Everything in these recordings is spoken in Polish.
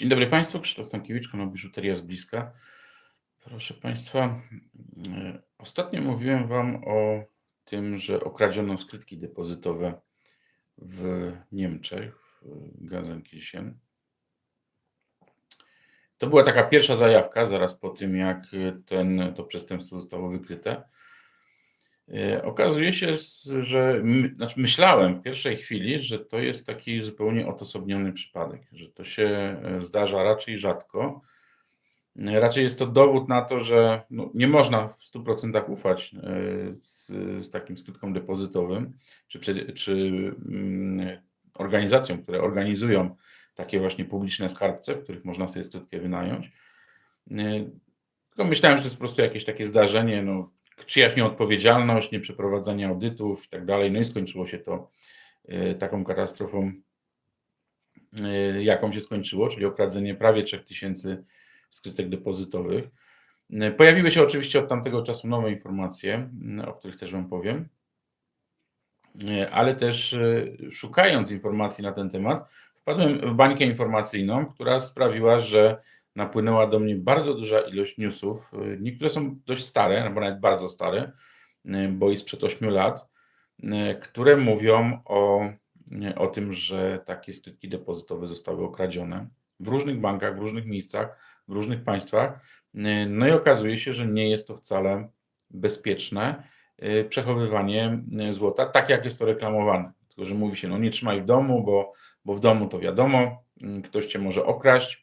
Dzień dobry Państwu, Krzysztof Stankiewicz, kanał Biżuteria z bliska. Proszę Państwa, e, ostatnio mówiłem Wam o tym, że okradziono skrytki depozytowe w Niemczech, w Gelsenkirchen. To była taka pierwsza zajawka, zaraz po tym, jak ten, to przestępstwo zostało wykryte. E, Okazuje się, że znaczy myślałem w pierwszej chwili, że to jest taki zupełnie odosobniony przypadek, że to się e, zdarza raczej rzadko. E, Raczej jest to dowód na to, że no, nie można w 100% ufać z, z takim skrytkom depozytowym, czy, czy mm, organizacjom, które organizują takie właśnie publiczne skarbce, w których można sobie skrytkę wynająć. Tylko myślałem, że to jest po prostu jakieś takie zdarzenie, no, czyjaś nieodpowiedzialność, nieprzeprowadzanie audytów i tak dalej. No i skończyło się to e, taką katastrofą, e, jaką się skończyło, czyli okradzenie prawie 3000 skrytek depozytowych. E, Pojawiły się oczywiście od tamtego czasu nowe informacje, o których też Wam powiem, ale też szukając informacji na ten temat, wpadłem w bańkę informacyjną, która sprawiła, że napłynęła do mnie bardzo duża ilość newsów. Niektóre są dość stare, albo nawet bardzo stare, bo i sprzed 8 lat, które mówią o, o tym, że takie skrytki depozytowe zostały okradzione w różnych bankach, w różnych miejscach, w różnych państwach. No i okazuje się, że nie jest to wcale bezpieczne e, przechowywanie e, złota, tak jak jest to reklamowane. Tylko, że mówi się, no nie trzymaj w domu, bo, bo w domu to wiadomo, m, ktoś cię może okraść.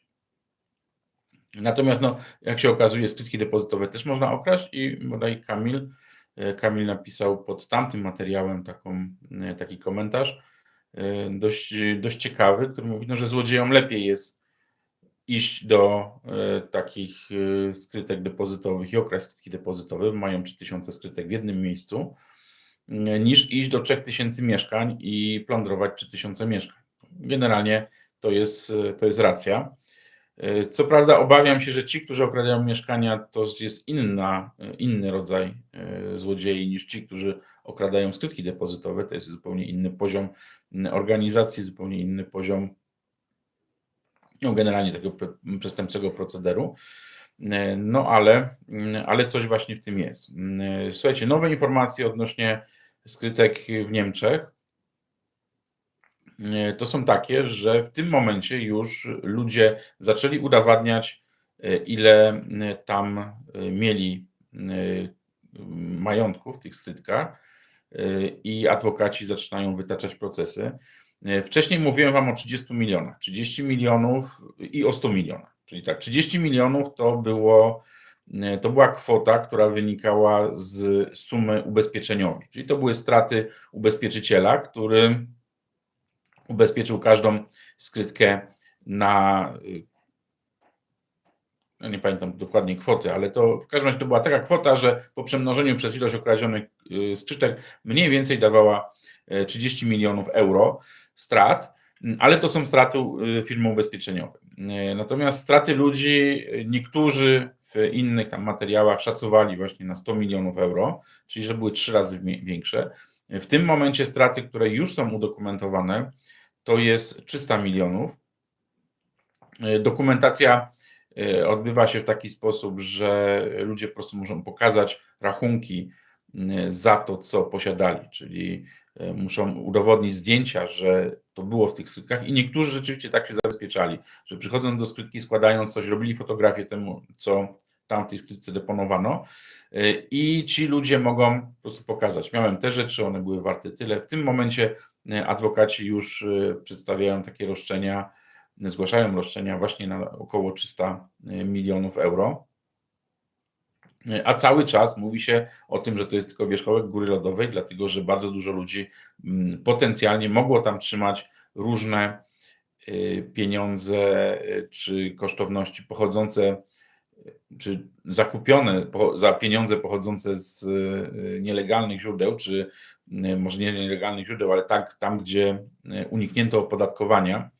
Natomiast, no, jak się okazuje, skrytki depozytowe też można okraść i bodaj Kamil, e, Kamil napisał pod tamtym materiałem taką, e, taki komentarz e, dość, dość ciekawy, który mówi, no, że złodziejom lepiej jest iść do takich skrytek depozytowych i okraść skrytki depozytowe, mają 3000 skrytek w jednym miejscu, niż iść do 3000 mieszkań i plądrować 3000 mieszkań. Generalnie to jest, to jest racja. E, Co prawda obawiam się, że ci, którzy okradają mieszkania, to jest inna, e, inny rodzaj e, złodziei niż ci, którzy okradają skrytki depozytowe. To jest zupełnie inny poziom organizacji, zupełnie inny poziom no, generalnie tego przestępczego procederu. No ale, ale coś właśnie w tym jest. Słuchajcie, nowe informacje odnośnie skrytek w Niemczech to są takie, że w tym momencie już ludzie zaczęli udowadniać, e, ile e, tam e, mieli e, majątków w tych skrytkach e, i adwokaci zaczynają wytaczać procesy. E, Wcześniej mówiłem Wam o 30 milionach. 30 milionów i o 100 milionach. Czyli tak, 30 milionów to, było, e, to była kwota, która wynikała z sumy ubezpieczeniowej. Czyli to były straty ubezpieczyciela, który ubezpieczył każdą skrytkę na. y, No nie pamiętam dokładnie kwoty, ale to w każdym razie to była taka kwota, że po przemnożeniu przez ilość okradzionych y, skrzytek mniej więcej dawała e, 30 milionów euro strat, m, ale to są straty y, firmy ubezpieczeniowej. E, Natomiast straty ludzi, y, niektórzy w innych tam materiałach szacowali właśnie na 100 milionów euro, czyli że były trzy razy większe. W tym momencie straty, które już są udokumentowane, to jest 300 milionów. E, Dokumentacja e, odbywa się w taki sposób, że ludzie po prostu muszą pokazać rachunki m, za to, co posiadali, czyli e, muszą udowodnić zdjęcia, że to było w tych skrytkach i niektórzy rzeczywiście tak się zabezpieczali, że przychodząc do skrytki, składając coś, robili fotografię temu, co tam w tej skrytce deponowano e, i ci ludzie mogą po prostu pokazać. Miałem te rzeczy, one były warte tyle. W tym momencie e, adwokaci już e, przedstawiają takie roszczenia, zgłaszają roszczenia właśnie na około 300 milionów euro. A cały czas mówi się o tym, że to jest tylko wierzchołek góry lodowej, dlatego że bardzo dużo ludzi mm, potencjalnie mogło tam trzymać różne y, pieniądze y, czy kosztowności pochodzące, y, czy zakupione po- za pieniądze pochodzące z y, nielegalnych źródeł, czy y, może nie nielegalnych źródeł, ale tak, tam, gdzie y, uniknięto opodatkowania.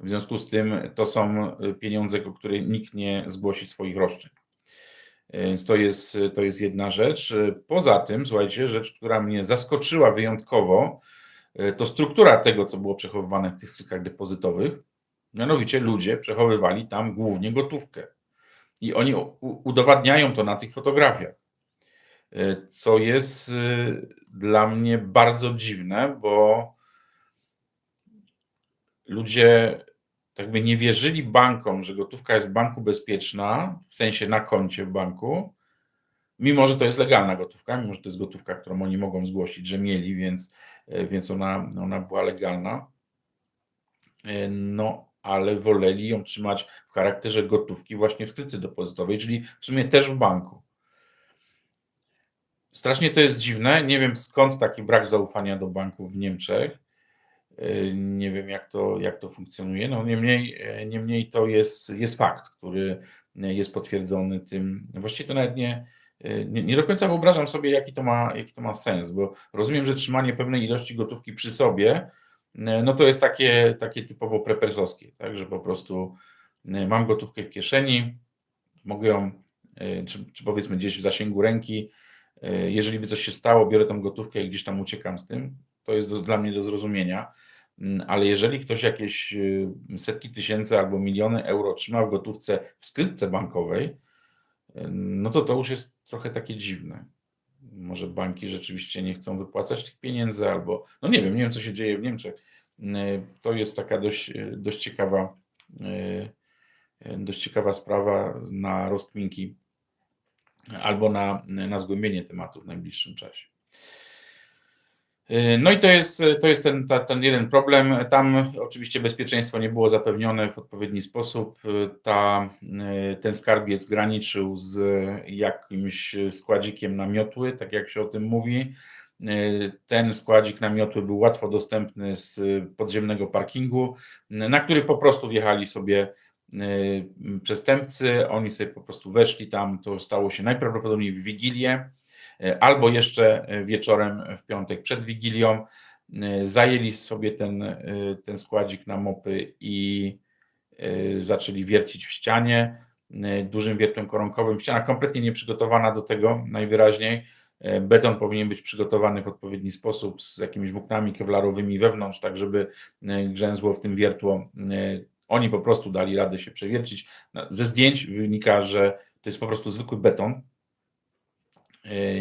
W związku z tym to są pieniądze, o które nikt nie zgłosi swoich roszczeń. Więc to jest, to jest jedna rzecz. Poza tym, słuchajcie, rzecz, która mnie zaskoczyła wyjątkowo, to struktura tego, co było przechowywane w tych skrytkach depozytowych. Mianowicie ludzie przechowywali tam głównie gotówkę. I oni udowadniają to na tych fotografiach. E, co jest e, dla mnie bardzo dziwne, bo ludzie tak by nie wierzyli bankom, że gotówka jest w banku bezpieczna, w sensie na koncie w banku, mimo że to jest legalna gotówka, mimo że to jest gotówka, którą oni mogą zgłosić, że mieli, więc, e, więc ona, ona była legalna. No, ale woleli ją trzymać w charakterze gotówki właśnie w skrytce depozytowej, czyli w sumie też w banku. Strasznie to jest dziwne. Nie wiem skąd taki brak zaufania do banków w Niemczech. E, nie wiem, jak to, jak to funkcjonuje. No, niemniej, e, niemniej to jest, jest fakt, który jest potwierdzony tym. Właściwie to nawet nie, nie, nie, do końca wyobrażam sobie, jaki to, ma, jaki to ma sens, bo rozumiem, że trzymanie pewnej ilości gotówki przy sobie, no to jest takie, takie typowo prepersowskie, tak, że po prostu mam gotówkę w kieszeni, mogę ją, czy, czy powiedzmy gdzieś w zasięgu ręki, jeżeli by coś się stało, biorę tą gotówkę i gdzieś tam uciekam z tym, to jest do, dla mnie do zrozumienia. Mm, ale jeżeli ktoś jakieś setki tysięcy albo miliony euro trzyma w gotówce w skrytce bankowej, no to to już jest trochę takie dziwne. Może banki rzeczywiście nie chcą wypłacać tych pieniędzy, albo no nie wiem, nie wiem co się dzieje w Niemczech. Y, to jest taka dość, dość ciekawa, dość ciekawa sprawa na rozkminki albo na, na zgłębienie tematu w najbliższym czasie. Y, no i to jest, to jest ten, ta, ten jeden problem. Tam oczywiście bezpieczeństwo nie było zapewnione w odpowiedni sposób. Y, ta, y, ten skarbiec graniczył z jakimś składzikiem na miotły, tak jak się o tym mówi. Ten składzik na miotły był łatwo dostępny z podziemnego parkingu, na który po prostu wjechali sobie przestępcy. Oni sobie po prostu weszli tam. To stało się najprawdopodobniej w Wigilię albo jeszcze e, wieczorem w piątek przed Wigilią e, zajęli sobie ten, ten składzik na mopy i zaczęli wiercić w ścianie dużym wiertłem koronkowym. Ściana kompletnie nieprzygotowana do tego najwyraźniej. Beton powinien być przygotowany w odpowiedni sposób z jakimiś włóknami kewlarowymi wewnątrz, tak żeby grzęzło w tym wiertło. Oni po prostu dali radę się przewiercić. Ze zdjęć wynika, że to jest po prostu zwykły beton, E,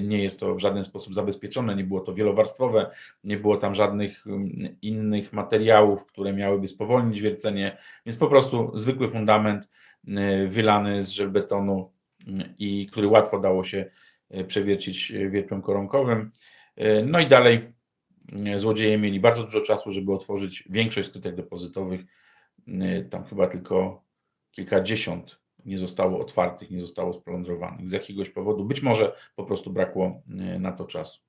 nie jest to w żaden sposób zabezpieczone, nie było to wielowarstwowe, nie było tam żadnych mm, innych materiałów, które miałyby spowolnić wiercenie, więc po prostu zwykły fundament e, wylany z żelbetonu mm, i który łatwo dało się e, przewiercić wiertłem koronkowym. No i dalej złodzieje mieli bardzo dużo czasu, żeby otworzyć większość skrytek depozytowych, tam chyba tylko kilkadziesiąt nie zostało otwartych, nie zostało splądrowanych z jakiegoś powodu. Być może po prostu brakło e, na to czasu.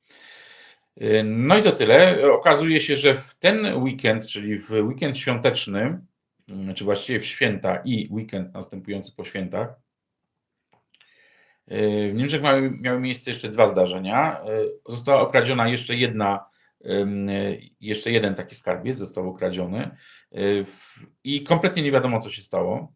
E, no i to tyle. Okazuje się, że w ten weekend, czyli w weekend świąteczny, mm, czy właściwie w święta i weekend następujący po świętach, e, w Niemczech miały, miały miejsce jeszcze dwa zdarzenia. Została okradziona jeszcze jedna, jeszcze jeden taki skarbiec został okradziony i kompletnie nie wiadomo, co się stało.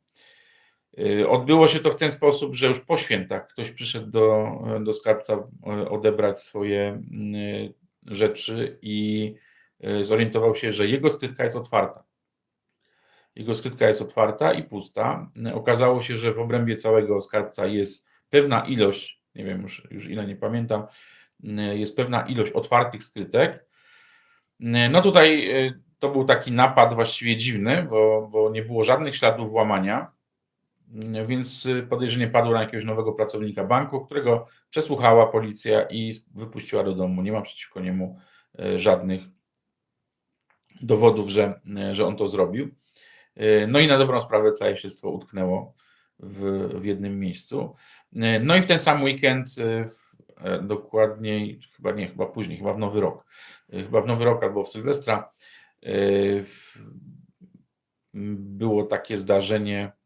Y, odbyło się to w ten sposób, że już po świętach ktoś przyszedł do, do skarbca y, odebrać swoje y, rzeczy i zorientował się, że jego skrytka jest otwarta. Jego skrytka jest otwarta i pusta. Okazało się, że w obrębie całego skarbca jest pewna ilość, nie wiem już, już ile nie pamiętam, jest pewna ilość otwartych skrytek. No tutaj to był taki napad właściwie dziwny, bo, bo nie było żadnych śladów włamania więc y, podejrzenie padło na jakiegoś nowego pracownika banku, którego przesłuchała policja i wypuściła do domu. Nie ma przeciwko niemu y, żadnych dowodów, że, y, że on to zrobił. No i na dobrą sprawę całe śledztwo utknęło w, w jednym miejscu. No i w ten sam weekend, dokładniej, chyba nie, chyba później, chyba w Nowy Rok, chyba w Nowy Rok albo w Sylwestra, było takie zdarzenie, E,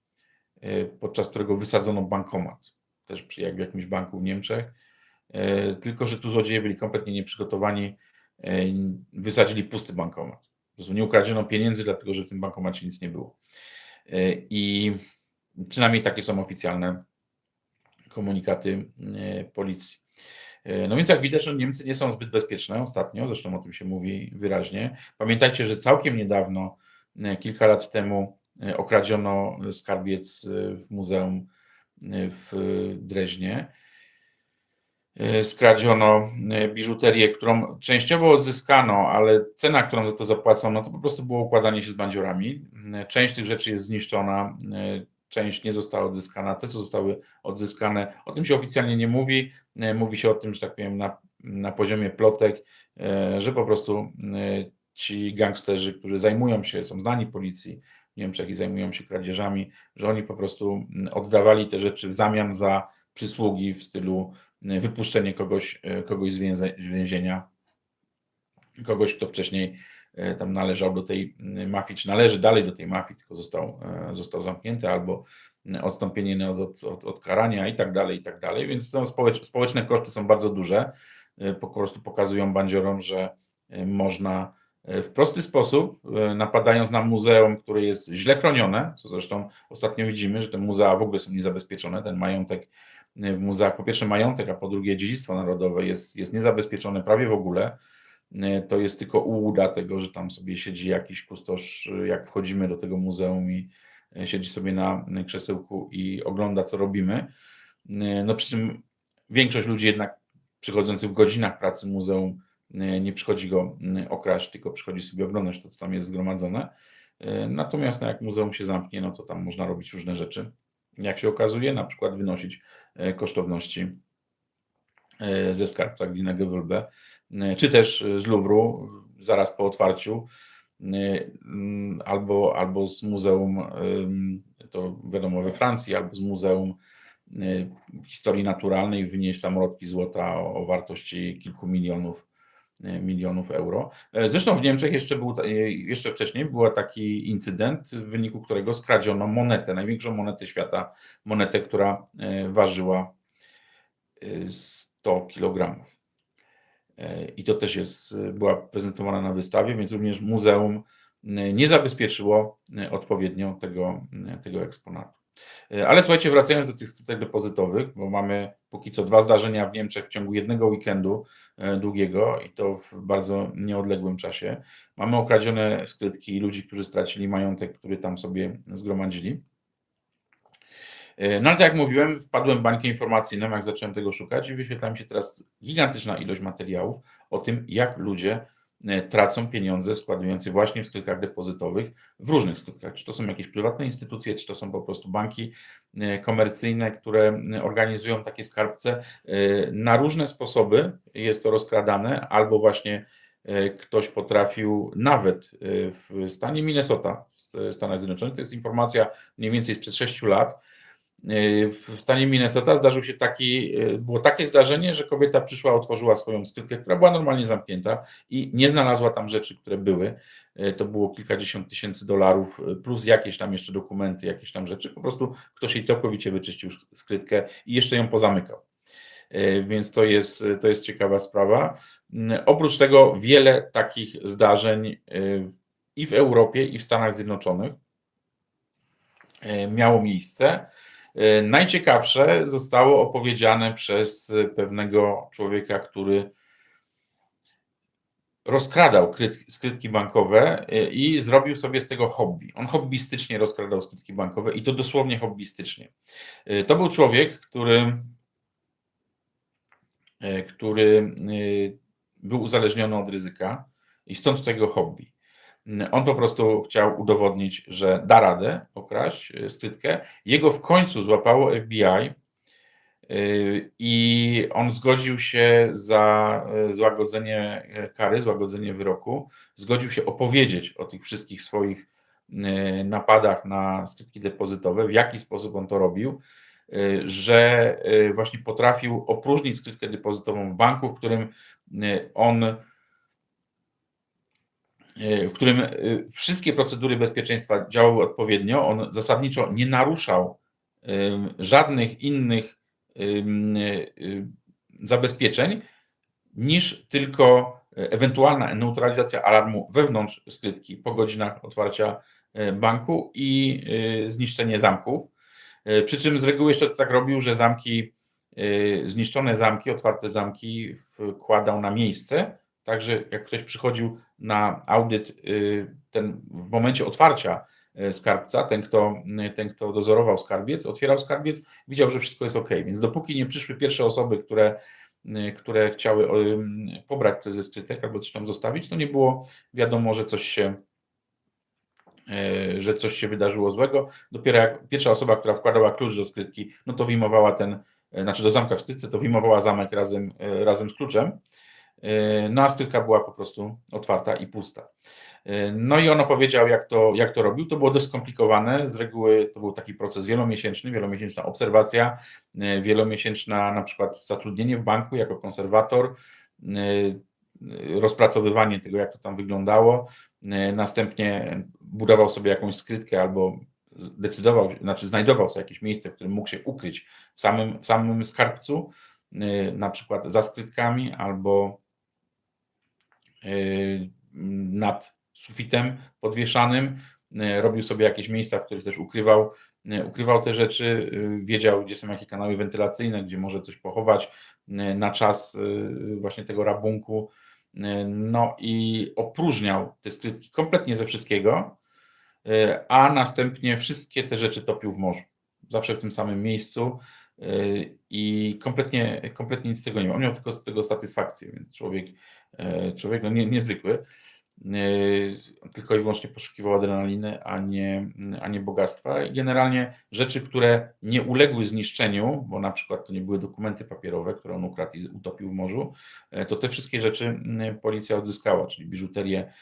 podczas którego wysadzono bankomat, też przy jak w jakimś banku w Niemczech. E, tylko, że tu złodzieje byli kompletnie nieprzygotowani, e, wysadzili pusty bankomat. Nie ukradziono pieniędzy, dlatego że w tym bankomacie nic nie było. I przynajmniej takie są oficjalne komunikaty policji. No więc jak widać, no Niemcy nie są zbyt bezpieczne ostatnio, zresztą o tym się mówi wyraźnie. Pamiętajcie, że całkiem niedawno, kilka lat temu, okradziono skarbiec w muzeum w Dreźnie. Skradziono biżuterię, którą częściowo odzyskano, ale cena, którą za to zapłacono, to po prostu było układanie się z bandziorami. Część tych rzeczy jest zniszczona, część nie została odzyskana. Te, co zostały odzyskane, o tym się oficjalnie nie mówi. Mówi się o tym, że tak powiem, na, na poziomie plotek, że po prostu ci gangsterzy, którzy zajmują się, są znani policji Niemczech i zajmują się kradzieżami, że oni po prostu oddawali te rzeczy w zamian za przysługi w stylu wypuszczenie kogoś, kogoś z więzienia, kogoś, kto wcześniej tam należał do tej mafii, czy należy dalej do tej mafii, tylko został, został zamknięty, albo odstąpienie od, od, od karania i tak dalej, i tak dalej. Więc są społeczne koszty są bardzo duże. Po prostu pokazują bandziorom, że można w prosty sposób, e, napadając na muzeum, które jest źle chronione, co zresztą ostatnio widzimy, że te muzea w ogóle są niezabezpieczone. Ten majątek e, w muzeach, po pierwsze majątek, a po drugie dziedzictwo narodowe jest, jest niezabezpieczone prawie w ogóle. E, to jest tylko ułuda tego, że tam sobie siedzi jakiś kustosz, jak wchodzimy do tego muzeum i siedzi sobie na krzesełku i ogląda, co robimy. No przy czym większość ludzi jednak przychodzących w godzinach pracy muzeum nie przychodzi go okraść, tylko przychodzi sobie oglądać to, co tam jest zgromadzone. E, natomiast no, jak muzeum się zamknie, no to tam można robić różne rzeczy. Jak się okazuje, na przykład wynosić kosztowności ze skarbca Glina Gewölbe, czy też z Louvru zaraz po otwarciu, albo, albo z muzeum, to wiadomo we Francji, albo z muzeum historii naturalnej wynieść samolotki złota o, wartości kilku milionów milionów euro. E, zresztą w Niemczech jeszcze, był, e, jeszcze wcześniej był taki incydent, w wyniku którego skradziono monetę, największą monetę świata, monetę, która ważyła 100 kg. I to też jest, była prezentowana na wystawie, więc również muzeum nie zabezpieczyło odpowiednio tego, tego eksponatu. E, ale słuchajcie, wracając do tych skrytek depozytowych, bo mamy póki co dwa zdarzenia w Niemczech w ciągu jednego weekendu e, długiego i to w bardzo nieodległym czasie. Mamy okradzione skrytki ludzi, którzy stracili majątek, który tam sobie zgromadzili. E, no ale tak jak mówiłem, wpadłem w bańkę informacyjną, jak zacząłem tego szukać i wyświetla mi się teraz gigantyczna ilość materiałów o tym, jak ludzie tracą pieniądze składujące właśnie w skrytkach depozytowych, w różnych skrytkach. Czy to są jakieś prywatne instytucje, czy to są po prostu banki e, komercyjne, które organizują takie skarbce. E, na różne sposoby jest to rozkradane, albo właśnie ktoś potrafił nawet w stanie Minnesota, w Stanach Zjednoczonych, to jest informacja mniej więcej sprzed 6 lat, w stanie Minnesota zdarzył się taki, było takie zdarzenie, że kobieta przyszła, otworzyła swoją skrytkę, która była normalnie zamknięta i nie znalazła tam rzeczy, które były. To było kilkadziesiąt tysięcy dolarów, plus jakieś tam jeszcze dokumenty, jakieś tam rzeczy. Po prostu ktoś jej całkowicie wyczyścił skrytkę i jeszcze ją pozamykał. Więc to jest, to jest ciekawa sprawa. Oprócz tego wiele takich zdarzeń i w Europie, i w Stanach Zjednoczonych miało miejsce. E, najciekawsze zostało opowiedziane przez pewnego człowieka, który rozkradał skrytki bankowe e, i zrobił sobie z tego hobby. On hobbystycznie rozkradał skrytki bankowe i to dosłownie hobbystycznie. E, to był człowiek, który, który był uzależniony od ryzyka i stąd tego hobby. On po prostu chciał udowodnić, że da radę okraść e, skrytkę. Jego w końcu złapało FBI e, i on zgodził się za e, złagodzenie kary, złagodzenie wyroku, zgodził się opowiedzieć o tych wszystkich swoich napadach na skrytki depozytowe, w jaki sposób on to robił, że właśnie potrafił opróżnić skrytkę depozytową w banku, w którym on w którym e, wszystkie procedury bezpieczeństwa działały odpowiednio. On zasadniczo nie naruszał żadnych innych zabezpieczeń niż tylko ewentualna neutralizacja alarmu wewnątrz skrytki po godzinach otwarcia e, banku i zniszczenie zamków. Przy czym z reguły jeszcze tak robił, że zamki, zniszczone zamki, otwarte zamki wkładał na miejsce, Także jak ktoś przychodził na audyt y, ten w momencie otwarcia e, skarbca, ten kto, ten, kto dozorował skarbiec, otwierał skarbiec, widział, że wszystko jest ok. Więc dopóki nie przyszły pierwsze osoby, które, które chciały pobrać coś ze skrytek albo coś tam zostawić, to nie było wiadomo, że coś się że coś się wydarzyło złego. Dopiero jak pierwsza osoba, która wkładała klucz do skrytki, no to wyjmowała ten, znaczy do zamka w skrytce, to wyjmowała zamek razem, razem z kluczem. No a skrytka była po prostu otwarta i pusta. No i on opowiedział, jak to, jak to robił. To było dość skomplikowane. Z reguły to był taki proces wielomiesięczny, wielomiesięczna obserwacja, wielomiesięczna na przykład zatrudnienie w banku jako konserwator, rozpracowywanie tego, jak to tam wyglądało. Następnie budował sobie jakąś skrytkę albo decydował, znaczy znajdował sobie jakieś miejsce, w którym mógł się ukryć w samym, w samym skarbcu, na przykład za skrytkami albo nad sufitem podwieszanym. Robił sobie jakieś miejsca, w których też ukrywał, ukrywał te rzeczy, wiedział, gdzie są jakie kanały wentylacyjne, gdzie może coś pochować na czas właśnie tego rabunku. No i opróżniał te skrytki kompletnie ze wszystkiego, a następnie wszystkie te rzeczy topił w morzu. Zawsze w tym samym miejscu i kompletnie, kompletnie nic z tego nie miał. On miał tylko z tego satysfakcję, więc człowiek, człowiek no nie, niezwykły. Tylko i wyłącznie poszukiwał adrenaliny, a nie, a nie bogactwa. Generalnie rzeczy, które nie uległy zniszczeniu, bo na przykład to nie były dokumenty papierowe, które on ukradł i utopił w morzu, to te wszystkie rzeczy policja odzyskała, czyli biżuterię,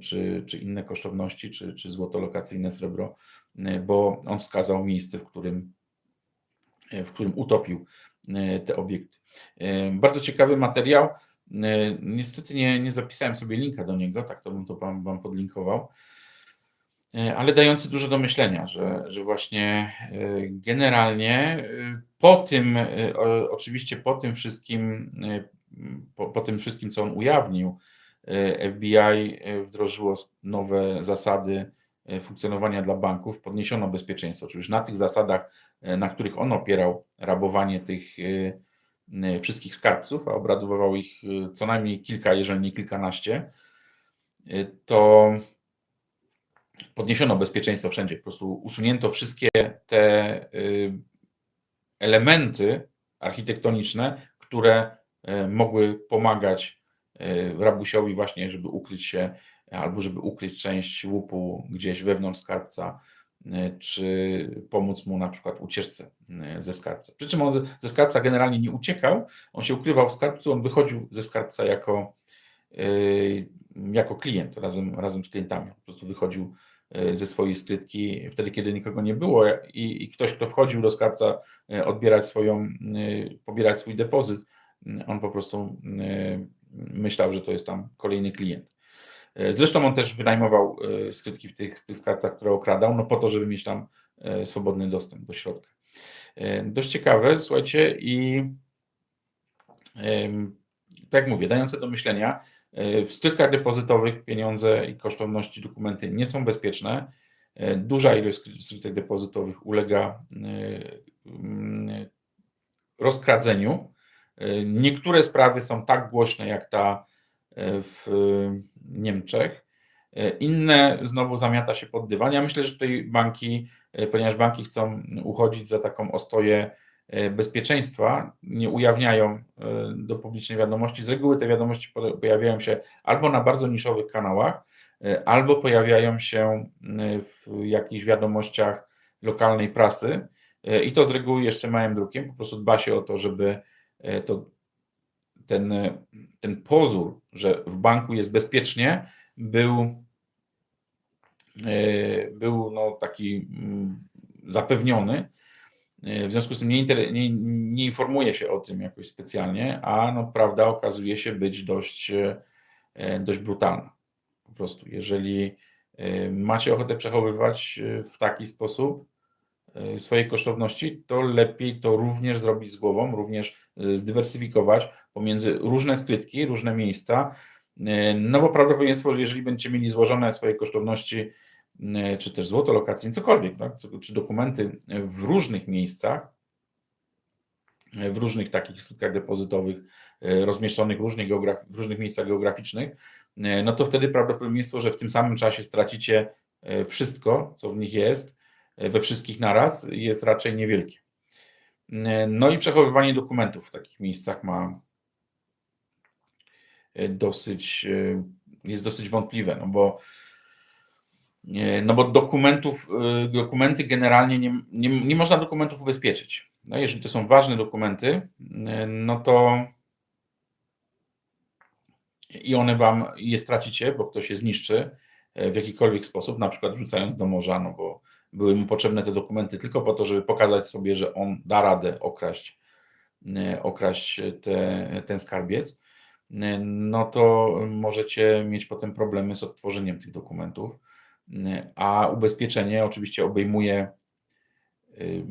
czy, czy inne kosztowności, czy, czy złoto lokacyjne, srebro, bo on wskazał miejsce, w którym w którym utopił e, te obiekty. E, bardzo ciekawy materiał. E, niestety nie, nie zapisałem sobie linka do niego, tak to bym to wam, wam podlinkował, ale dający dużo do myślenia, że, że właśnie generalnie po tym, oczywiście po tym wszystkim, po, po tym wszystkim, co on ujawnił, FBI wdrożyło nowe zasady E, funkcjonowania dla banków podniesiono bezpieczeństwo, czyli już na tych zasadach, e, na których on opierał rabowanie tych e, wszystkich skarbców, a obradowywał ich co najmniej kilka, jeżeli nie kilkanaście, to podniesiono bezpieczeństwo wszędzie. Po prostu usunięto wszystkie te elementy architektoniczne, które mogły pomagać rabusiowi właśnie, żeby ukryć się albo żeby ukryć część łupu gdzieś wewnątrz skarbca, czy pomóc mu na przykład ucieczce e, ze skarbca. Przy czym on ze skarbca generalnie nie uciekał, on się ukrywał w skarbcu, on wychodził ze skarbca jako, e, jako klient razem, razem z klientami. Po prostu wychodził ze swojej skrytki wtedy, kiedy nikogo nie było i, i ktoś, kto wchodził do skarbca odbierać swoją, pobierać swój depozyt, on po prostu myślał, że to jest tam kolejny klient. E, zresztą on też wynajmował e, skrytki w tych, tych skarbcach, które okradał, no po to, żeby mieć tam e, swobodny dostęp do środka. Dość ciekawe, słuchajcie, i tak jak mówię, dające do myślenia, w skrytkach depozytowych pieniądze i kosztowności, dokumenty nie są bezpieczne. Duża ilość skrytek depozytowych ulega rozkradzeniu. Niektóre sprawy są tak głośne, jak ta w Niemczech. Inne znowu zamiata się pod dywan. Ja myślę, że tutaj banki, ponieważ banki chcą uchodzić za taką ostoję e, bezpieczeństwa, nie ujawniają e, do publicznej wiadomości. Z reguły te wiadomości pojawiają się albo na bardzo niszowych kanałach, e, albo pojawiają się w jakichś wiadomościach lokalnej prasy. I to z reguły jeszcze małym drukiem. Po prostu dba się o to, żeby to ten, ten pozór, że w banku jest bezpiecznie, był, e, był no taki mm, zapewniony. E, w związku z tym nie, nie, nie informuje się o tym jakoś specjalnie, a no, prawda okazuje się być dość, e, dość brutalna. Po prostu, jeżeli macie ochotę przechowywać w taki sposób swojej kosztowności, to lepiej to również zrobić z głową, również zdywersyfikować, pomiędzy różne skrytki, różne miejsca, e, no bo prawdopodobieństwo, że jeżeli będziecie mieli złożone swoje kosztowności, e, czy też złoto lokacyjne, cokolwiek, tak, czy dokumenty w różnych miejscach, e, w różnych takich skrytkach depozytowych, rozmieszczonych różnych, w różnych miejscach geograficznych, no to wtedy prawdopodobieństwo, że w tym samym czasie stracicie wszystko, co w nich jest, we wszystkich naraz, jest raczej niewielkie. No i przechowywanie dokumentów w takich miejscach ma dosyć, e, jest dosyć wątpliwe, no bo, e, no bo dokumentów, e, dokumenty generalnie nie, nie, nie można dokumentów ubezpieczyć. No jeżeli to są ważne dokumenty, e, no to i one wam je stracicie, bo ktoś je zniszczy e, w jakikolwiek sposób, na przykład wrzucając do morza, no bo były mu potrzebne te dokumenty tylko po to, żeby pokazać sobie, że on da radę okraść, e, okraść te, ten skarbiec, e, no to możecie mieć potem problemy z odtworzeniem tych dokumentów. E, A ubezpieczenie oczywiście obejmuje y,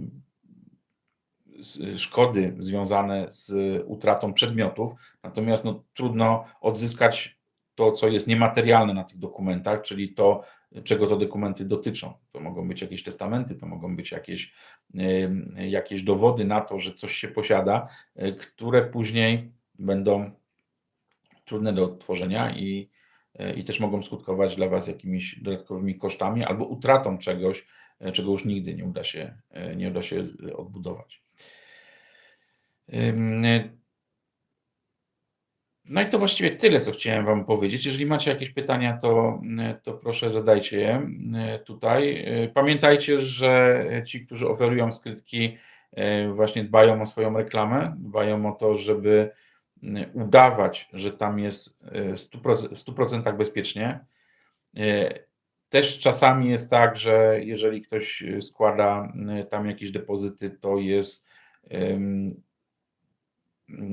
z- szkody związane z utratą przedmiotów, natomiast no, trudno odzyskać to, co jest niematerialne na tych dokumentach, czyli to, czego te dokumenty dotyczą. To mogą być jakieś testamenty, to mogą być jakieś, jakieś dowody na to, że coś się posiada, które później będą trudne do odtworzenia i, e, i też mogą skutkować dla Was jakimiś dodatkowymi kosztami albo utratą czegoś, e, czego już nigdy nie uda się, e, nie uda się odbudować. No i to właściwie tyle, co chciałem Wam powiedzieć. Jeżeli macie jakieś pytania, to, to proszę zadajcie je tutaj. Pamiętajcie, że ci, którzy oferują skrytki, właśnie dbają o swoją reklamę, dbają o to, żeby udawać, że tam jest e, w 100%, w 100% bezpiecznie. E, Też czasami jest tak, że jeżeli ktoś e, składa m, tam jakieś depozyty, to jest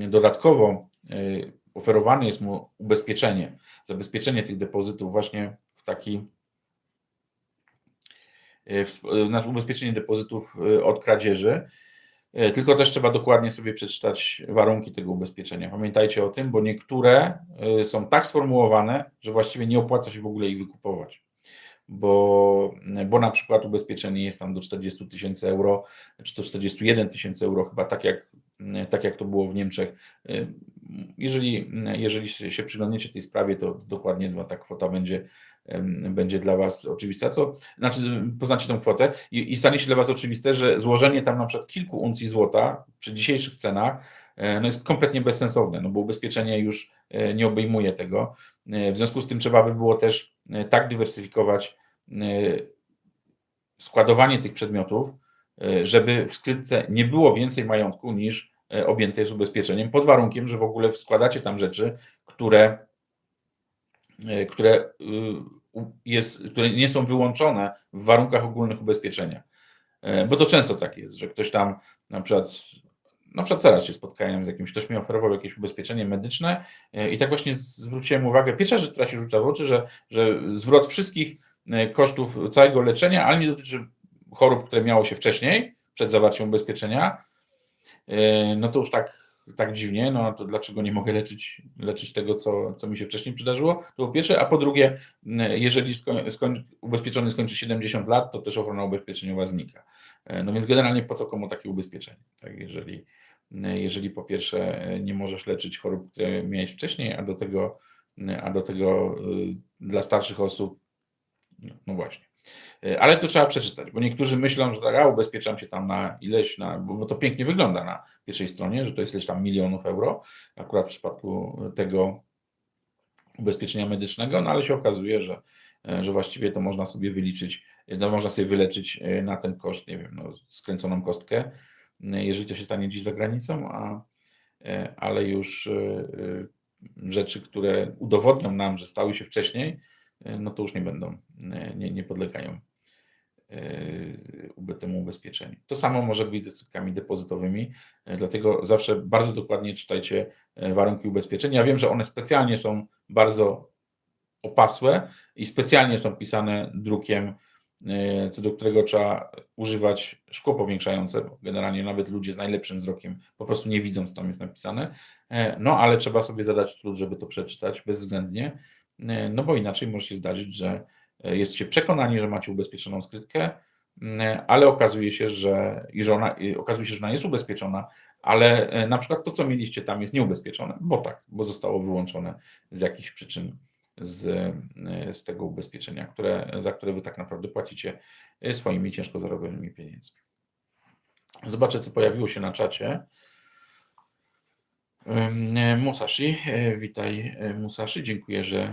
dodatkowo e, oferowane jest mu ubezpieczenie, zabezpieczenie tych depozytów właśnie w taki e, e, znaczy ubezpieczenie depozytów e, od kradzieży. E, Tylko też trzeba dokładnie sobie przeczytać warunki tego ubezpieczenia. Pamiętajcie o tym, bo niektóre e, są tak sformułowane, że właściwie nie opłaca się w ogóle ich wykupować. Bo, bo na przykład ubezpieczenie jest tam do 40 tysięcy euro, czy to 41 tysięcy euro, chyba tak jak, tak jak to było w Niemczech. E, Jeżeli, jeżeli się przyglądniecie tej sprawie, to dokładnie ta kwota będzie, będzie dla Was oczywista. Co, znaczy, poznacie tę kwotę i, i stanie się dla Was oczywiste, że złożenie tam na przykład kilku uncji złota przy dzisiejszych cenach e, no jest kompletnie bezsensowne, no bo ubezpieczenie już e, nie obejmuje tego. E, W związku z tym trzeba by było też tak dywersyfikować składowanie tych przedmiotów, żeby w skrytce nie było więcej majątku niż objęte jest ubezpieczeniem, pod warunkiem, że w ogóle składacie tam rzeczy, które, które, y, jest, które nie są wyłączone w warunkach ogólnych ubezpieczenia. E, Bo to często tak jest, że ktoś tam na przykład, na przykład teraz się spotkałem z jakimś, ktoś mi oferował jakieś ubezpieczenie medyczne e, i tak właśnie zwróciłem uwagę, pierwsza rzecz, która się rzuca w oczy, że, że zwrot wszystkich e, kosztów całego leczenia, ale nie dotyczy chorób, które miało się wcześniej, przed zawarciem ubezpieczenia, e, no to już tak, tak dziwnie, no to dlaczego nie mogę leczyć, leczyć tego, co, co mi się wcześniej przydarzyło? To po pierwsze, a po drugie, m, jeżeli skoń, skoń, ubezpieczony skończy 70 lat, to też ochrona ubezpieczeniowa znika. E, No więc generalnie po co komu takie ubezpieczenie? Tak, jeżeli, e, jeżeli po pierwsze e, nie możesz leczyć chorób, które miałeś wcześniej, a do tego, e, a do tego y, dla starszych osób, no, no właśnie. E, Ale to trzeba przeczytać, bo niektórzy myślą, że tak, a ubezpieczam się tam na ileś, na, bo to pięknie wygląda na pierwszej stronie, że to jest ileś tam milionów euro, akurat w przypadku tego ubezpieczenia medycznego, no ale się okazuje, że, e, że właściwie to można sobie wyliczyć, no można sobie wyleczyć na ten koszt, nie wiem, no, skręconą kostkę, jeżeli to się stanie gdzieś za granicą, a, ale już rzeczy, które udowodnią nam, że stały się wcześniej, no to już nie będą, e, nie, nie podlegają e, temu ubezpieczeniu. To samo może być ze skrytkami depozytowymi, e, dlatego zawsze bardzo dokładnie czytajcie e, warunki ubezpieczenia. Ja wiem, że one specjalnie są bardzo opasłe i specjalnie są pisane drukiem, e, co do którego trzeba używać szkło powiększające, bo generalnie nawet ludzie z najlepszym wzrokiem po prostu nie widzą, co tam jest napisane. E, No ale trzeba sobie zadać trud, żeby to przeczytać bezwzględnie, e, no bo inaczej może się zdarzyć, że e, jesteście przekonani, że macie ubezpieczoną skrytkę, m, ale okazuje się, że, i że ona, okazuje się, że ona jest ubezpieczona, ale e, na przykład to, co mieliście tam jest nieubezpieczone, bo tak, bo zostało wyłączone z jakichś przyczyn z, e, z tego ubezpieczenia, które, za które wy tak naprawdę płacicie e, swoimi ciężko zarobionymi pieniędzmi. Zobaczę, co pojawiło się na czacie. E, Musashi, e, witaj e, Musashi, dziękuję, że